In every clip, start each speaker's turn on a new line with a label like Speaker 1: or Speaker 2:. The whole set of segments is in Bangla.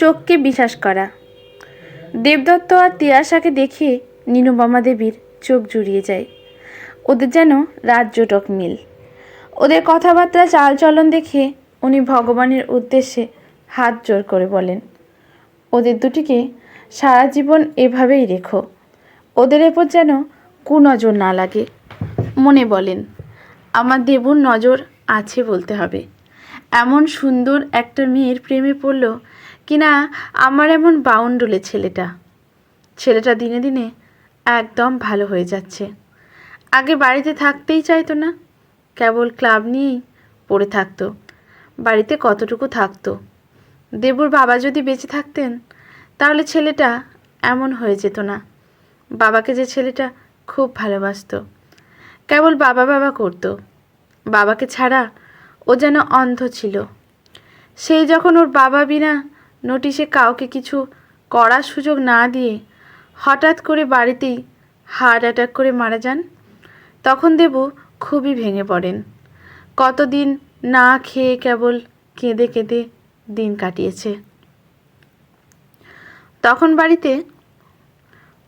Speaker 1: চোখকে বিশ্বাস করা। দেবদত্ত আর তিয়াশাকে দেখে নিনুবামা দেবীর চোখ জুড়িয়ে যায়। ওদের যেন রাজ্যটক মিল। ওদের কথাবার্তা, চালচলন দেখে উনি ভগবানের উদ্দেশ্যে হাত জোর করে বলেন, ওদের দুটিকে সারা জীবন এভাবেই রেখো। ওদের এরপর যেন কুনজর না লাগে। মনে বলেন, আমার দেবুর নজর আছে বলতে হবে। এমন সুন্দর একটা মেয়ের প্রেমে পড়ল কিনা আমার এমন বাউন্ডুলে ছেলেটা। ছেলেটা দিনে দিনে একদম ভালো হয়ে যাচ্ছে। আগে বাড়িতে থাকতেই চাইতো না। কেবল ক্লাব নিয়েই পড়ে থাকতো। বাড়িতে কতটুকু থাকতো? দেবুর বাবা যদি বেঁচে থাকতেন, তাহলে ছেলেটা এমন হয়ে যেত না। বাবাকে যে ছেলেটা খুব ভালোবাসতো। কেবল বাবা বাবা করতো। বাবাকে ছাড়া ও যেন অন্ধ ছিল। সেই যখন ওর বাবা বিনা নোটিশে কাউকে কিছু করার সুযোগ না দিয়ে হঠাৎ করে বাড়িতেই হার্ট অ্যাটাক করে মারা যান, তখন দেবু খুবই ভেঙে পড়েন। কতদিন না খেয়ে কেবল কেঁদে কেঁদে দিন কাটিয়েছে। তখন বাড়িতে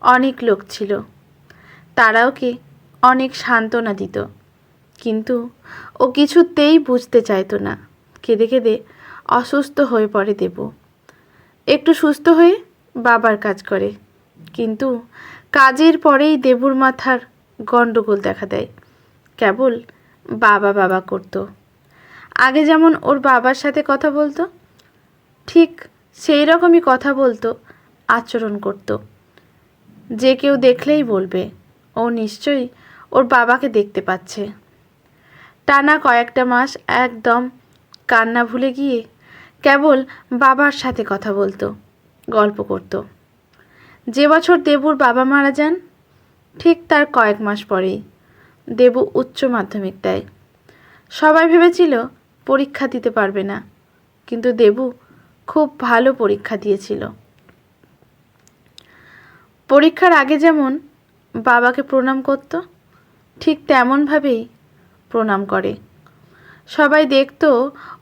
Speaker 1: অনেক লোক ছিল। তারা ওকে অনেক সান্ত্বনা দিত। কিন্তু ও কিছুতেই বুঝতে চাইতো না। কেঁদে কেঁদে অসুস্থ হয়ে পড়ে দেব। একটু সুস্থ হয়ে বাবার কাজ করে। কিন্তু কাজের পরেই দেবুর মাথার গণ্ডগোল দেখা দেয়। কেবল বাবা বাবা করতো। আগে যেমন ওর বাবার সাথে কথা বলতো, ঠিক সেই রকমই কথা বলতো, আচরণ করতো। যে কেউ দেখলেই বলবে, ও নিশ্চয়ই ওর বাবাকে দেখতে পাচ্ছে। টানা কয়েকটা মাস একদম কান্না ভুলে গিয়ে কেবল বাবার সাথে কথা বলতো, গল্প করত। যে বছর দেবুর বাবা মারা যান, ঠিক তার কয়েক মাস পরেই। দেবু উচ্চ মাধ্যমিক দেয়। সবাই ভেবেছিল পরীক্ষা দিতে পারবে না, কিন্তু দেবু খুব ভালো পরীক্ষা দিয়েছিল। পরীক্ষার আগে যেমন বাবাকে প্রণাম করত, ঠিক তেমনভাবেই প্রণাম করে। সবাই দেখত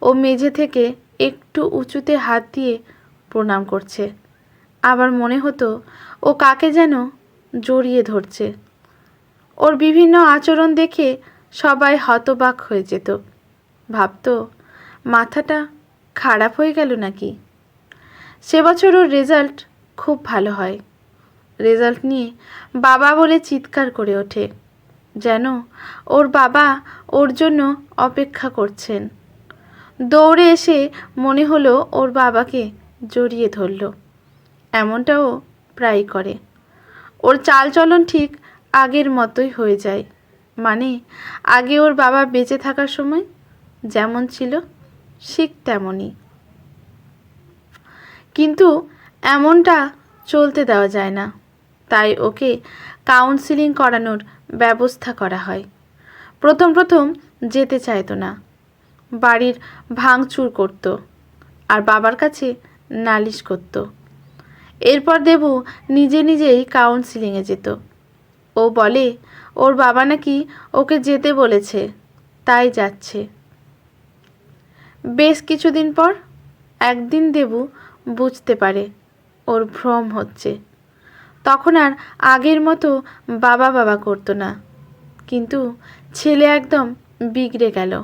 Speaker 1: ও মেঝে থেকে একটু উঁচুতে হাত দিয়ে প্রণাম করছে। আবার মনে হতো, ও কাকে যেন জড়িয়ে ধরছে। ওর বিভিন্ন আচরণ দেখে সবাই হতবাক হয়ে যেত। ভাবতো, মাথাটা খারাপ হয়ে গেল নাকি? সে বছর ওর রেজাল্ট খুব ভালো হয়। রেজাল্ট নিয়ে বাবা বলে চিৎকার করে ওঠে, যেন ওর বাবা ওর জন্য অপেক্ষা করছেন। দৌড়ে এসে মনে হলো ওর বাবাকে জড়িয়ে ধরল। এমনটাও প্রায় করে। ওর চালচলন ঠিক আগের মতোই হয়ে যায়। মানে আগে ওর বাবা বেঁচে থাকার সময় যেমন ছিল, ঠিক তেমনই। কিন্তু এমনটা চলতে দেওয়া যায় না। তাই ওকে কাউন্সিলিং করানোর ব্যবস্থা করা হয়। প্রথম প্রথম যেতে চাইতো না। বাড়ির ভাঙচুর করত আর বাবার কাছে নালিশ করত। এরপর দেবু নিজে নিজেই কাউন্সিলিংয়ে যেত। ও বলে, ওর বাবা নাকি ওকে যেতে বলেছে, তাই যাচ্ছে। বেশ কিছুদিন পর একদিন দেবু বুঝতে পারে ওর ভ্রম হচ্ছে। তখন আর আগের মতো বাবা বাবা করতো না। কিন্তু ছেলে একদম বিগড়ে গেল।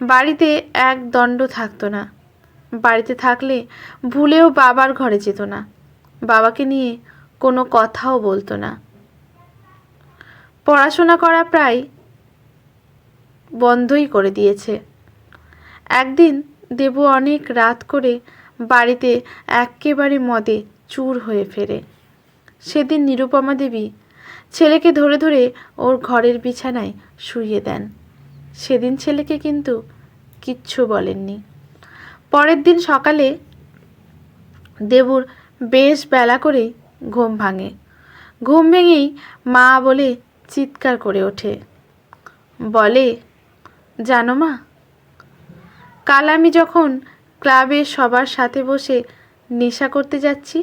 Speaker 1: বাড়িতে এক দণ্ড থাকতো না। বাড়িতে থাকলে ভুলেও বাবার ঘরে যেত না। বাবাকে নিয়ে কোনো কথাও বলতো না। পড়াশোনা করা প্রায় বন্ধই করে দিয়েছে। একদিন দেবু অনেক রাত করে বাড়িতে একেবারে মদে চুর হয়ে ফেরে। সেদিন নিরুপমা দেবী ছেলেকে ধরে ধরে ওর ঘরের বিছানায় শুইয়ে দেন। সেদিন ছেলেকে কিন্তু কিচ্ছু বলেননি। পরের দিন সকালে দেবুর বেশ বেলা করে ঘুম ভাঙে। ঘুম ভেঙেই মা বলে চিৎকার করে ওঠে। বলে, জানো মা, কাল আমি যখন ক্লাবে সবার সাথে বসে নেশা করতে যাচ্ছি,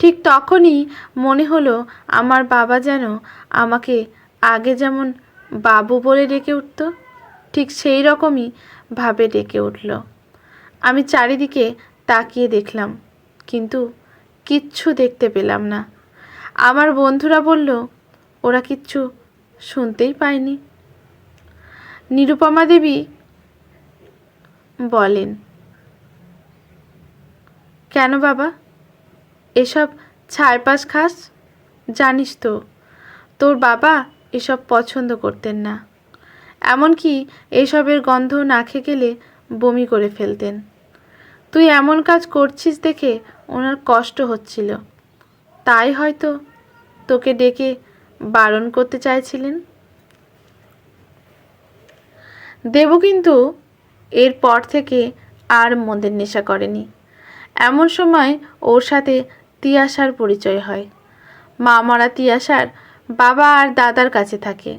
Speaker 1: ঠিক তখনই মনে হলো আমার বাবা যেন আমাকে আগে যেমন বাবু বলে ডেকে উঠত ঠিক সেই রকমই ভাবে ডেকে উঠল। আমি চারিদিকে তাকিয়ে দেখলাম, কিন্তু কিচ্ছু দেখতে পেলাম না। আমার বন্ধুরা বলল, ওরা কিচ্ছু শুনতেই পায়নি। নিরুপমা দেবী বলেন, কেন বাবা? এসব ছাড়পাশ খাস? জানিস তো, তোর বাবা এসব পছন্দ করতেন না। এমনকি এসবের গন্ধ নাকে গেলে বমি করে ফেলতেন। তুই এমন কাজ করছিস দেখে ওনার কষ্ট হচ্ছিল। তাই হয়তো তোকে ডেকে বারণ করতে চাইছিলেন? দেব কিন্তু এরপর থেকে আর মদের নেশা করেনি। এমন সময় ওর সাথে তিয়াসার পরিচয় হয়। মা মরা তিয়াসার বাবা আর দাদার কাছে থাকে।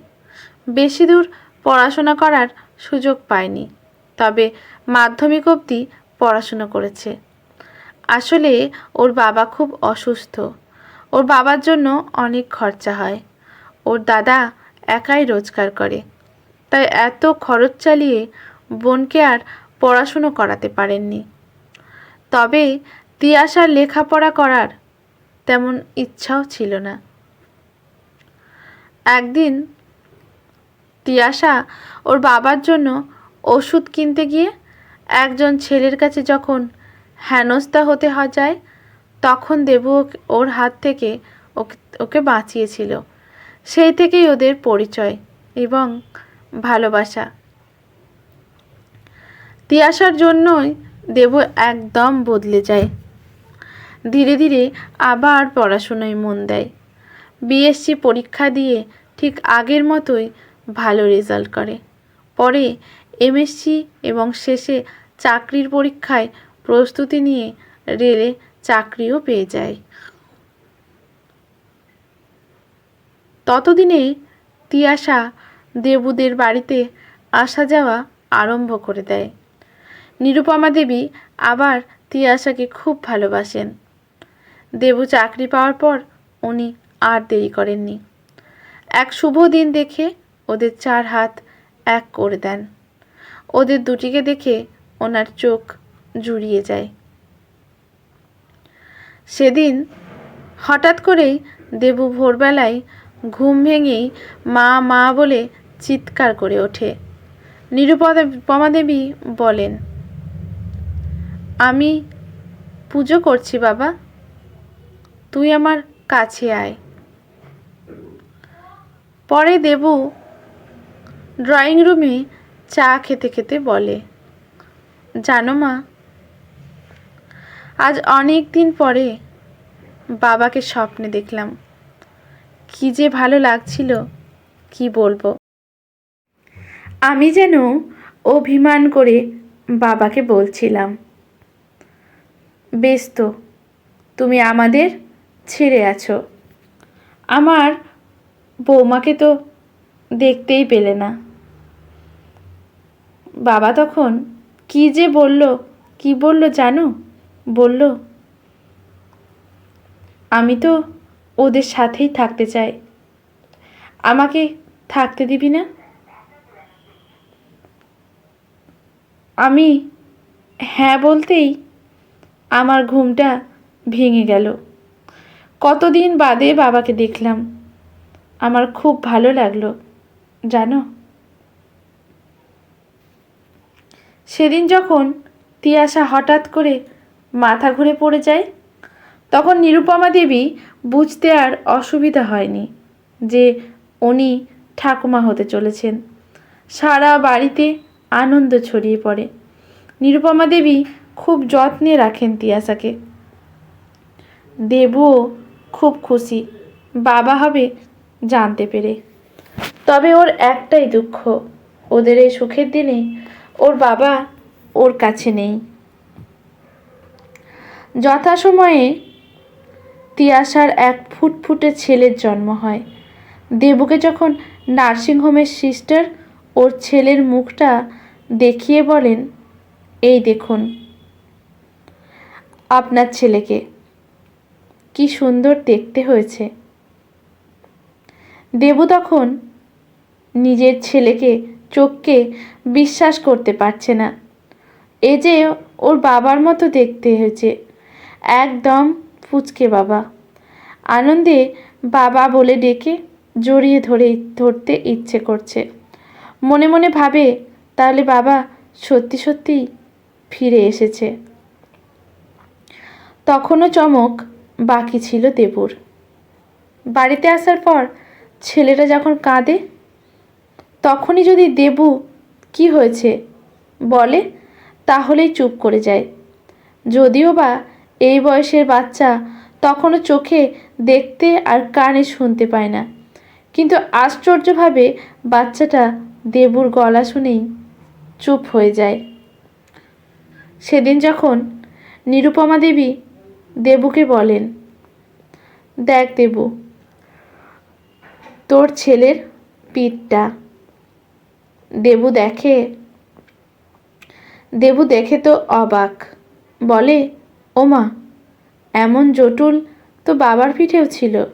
Speaker 1: বেশি দূর পড়াশোনা করার সুযোগ পায়নি। তবে মাধ্যমিক অবধি পড়াশোনা করেছে। আসলে ওর বাবা খুব অসুস্থ। ওর বাবার জন্য অনেক খরচা হয়। ওর দাদা একাই রোজগার করে। তাই এত খরচ চালিয়ে বোনকে আর পড়াশুনো করাতে পারেননি। তবে তিয়াসার লেখাপড়া করার তেমন ইচ্ছাও ছিল না। একদিন তিয়াসা ওর বাবার জন্য ওষুধ কিনতে গিয়ে একজন ছেলের কাছে যখন হেনস্থা হতে হয় যায়, তখন দেবু ওর হাত থেকে ওকে ওকে বাঁচিয়েছিল। সেই থেকেই ওদের পরিচয় এবং ভালোবাসা। তিয়াসার জন্যই দেবু একদম বদলে যায়। ধীরে ধীরে আবার পড়াশোনায় মন দেয়। বিএসসি পরীক্ষা দিয়ে ঠিক আগের মতোই ভালো রেজাল্ট করে। পরে এমএসসি এবং শেষে চাকরির পরীক্ষায় প্রস্তুতি নিয়ে রেলে চাকরিও পেয়ে যায়। ততদিনে তিয়াসা দেবুদের বাড়িতে আসা যাওয়া আরম্ভ করে দেয়। নিরুপমা দেবী আবার তিয়াসাকে খুব ভালোবাসেন। দেবু চাকরি পাওয়ার পর উনি আর দেরি করেননি। এক শুভ দিন দেখে ওদের চার হাত এক করে দেন। ওদের দুটিকে দেখে ওনার চোখ জুড়িয়ে যায়। সেদিন হঠাৎ করেই দেবু ভোরবেলায় ঘুম ভেঙেই মা মা বলে চিৎকার করে ওঠে। নিরুপমা দেবী বলেন, আমি পুজো করছি বাবা। তুই আমার কাছে আয়। পরে দেবু ড্রয়িং রুমে চা খেতে খেতে বলে, জানো মা, আজ অনেক দিন পরে বাবাকে স্বপ্নে দেখলাম। কি যে ভালো লাগছিল, কি বলব? আমি যেন অভিমান করে বাবাকে বলছিলাম, বেশ তো, তুমি আমাদের ছেড়ে আছো। আমার বৌমাকে তো দেখতেই পেলে না। বাবা তখন, কি যে বলল, কি বলল জানো? বলল, আমি তো ওদের সাথেই থাকতে চাই। আমাকে থাকতে দিবি না? আমি হ্যাঁ বলতেই আমার ঘুমটা ভেঙে গেল। কতদিন বাদে বাবাকে দেখলাম। আমার খুব ভালো লাগল। জানো? সেদিন যখন তিয়াসা হঠাৎ করে মাথা ঘুরে পড়ে যায়, তখন নিরুপমা দেবী বুঝতে আর অসুবিধা হয়নি যে উনি ঠাকুমা হতে চলেছেন। সারা বাড়িতে আনন্দ ছড়িয়ে পড়ে। নিরুপমা দেবী খুব যত্নে রাখেন তিয়াসাকে দেবুও খুব খুশি, বাবা হবে জানতে পেরে। তবে ওর একটাই দুঃখ ওদের এই সুখের দিনে ওর বাবা ওর কাছে নেই। যথাসময়ে তিয়াসার এক ফুটফুটে ছেলের জন্ম হয়। দেবুকে যখন নার্সিংহোমের সিস্টার ওর ছেলের মুখটা দেখিয়ে বলেন, এই দেখুন, আপনার ছেলেকে কি সুন্দর দেখতে হয়েছে। দেবু তখন নিজের ছেলেকে চোখকে বিশ্বাস করতে পারছে না। এ যে ওর বাবার মতো দেখতে হয়েছে। একদম ফুচকে বাবা। আনন্দে বাবা বলে ডেকে জড়িয়ে ধরে ধরতে ইচ্ছে করছে। মনে মনে ভাবে, তাহলে বাবা সত্যি সত্যি ফিরে এসেছে। তখনও চমক বাকি ছিল দেবুর। বাড়িতে আসার পর ছেলেটা যখন কাঁদে তখনই যদি দেবু কি হয়েছে? বলে, তাহলেই চুপ করে যায়। যদিও বা এই বয়সের বাচ্চা তখনও চোখে দেখতে আর কানে শুনতে পায় না। কিন্তু আশ্চর্যভাবে বাচ্চাটা দেবুর গলা শুনেই চুপ হয়ে যায়। সেদিন যখন নিরুপমা দেবী দেবুকে বলেন, দেখ দেবু, তোর ছেলের পিঠটা দেবু দেখে? দেবু দেখে তো অবাক। বলে, ওমা, এমন জটুল তো বাবার পিঠেও ছিল।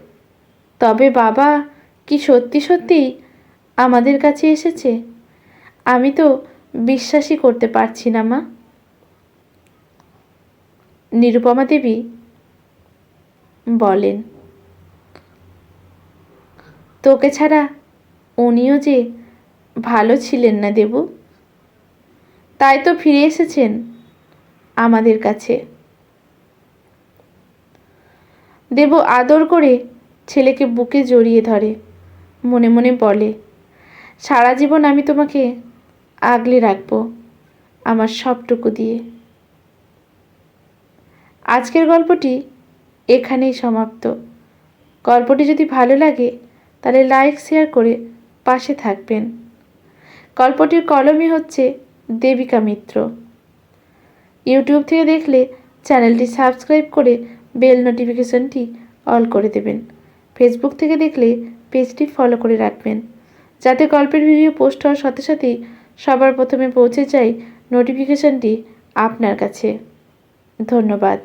Speaker 1: তবে বাবা কি সত্যি সত্যি আমাদের কাছে এসেছে? আমি তো বিশ্বাসই করতে পারছি না, মা। নিরুপমা দেবী বলেন, তোকে ছাড়া উনিও যে ভালো ছিলেন না দেবু। তাই তো ফিরে এসেছেন আমাদের কাছে। দেবু আদর করে ছেলেকে বুকে জড়িয়ে ধরে, মনে মনে বলে, সারা জীবন আমি তোমাকে আগলে রাখব আমার সবটুকু দিয়ে। আজকের গল্পটি এখানেই সমাপ্ত। গল্পটি যদি ভালো লাগে তাহলে লাইক, শেয়ার করে পাশে থাকবেন। গল্পটির কলমই হচ্ছে দেবিকা মিত্র। ইউটিউব থেকে দেখলে চ্যানেলটি সাবস্ক্রাইব করে বেল নোটিফিকেশনটি অল করে দেবেন। ফেসবুক থেকে দেখলে পেজটি ফলো করে রাখবেন। যাতে গল্পের ভিডিও পোস্ট হওয়ার সাথে সাথেই সবার প্রথমে পৌঁছে যায় নোটিফিকেশনটি আপনার কাছে। ধন্যবাদ।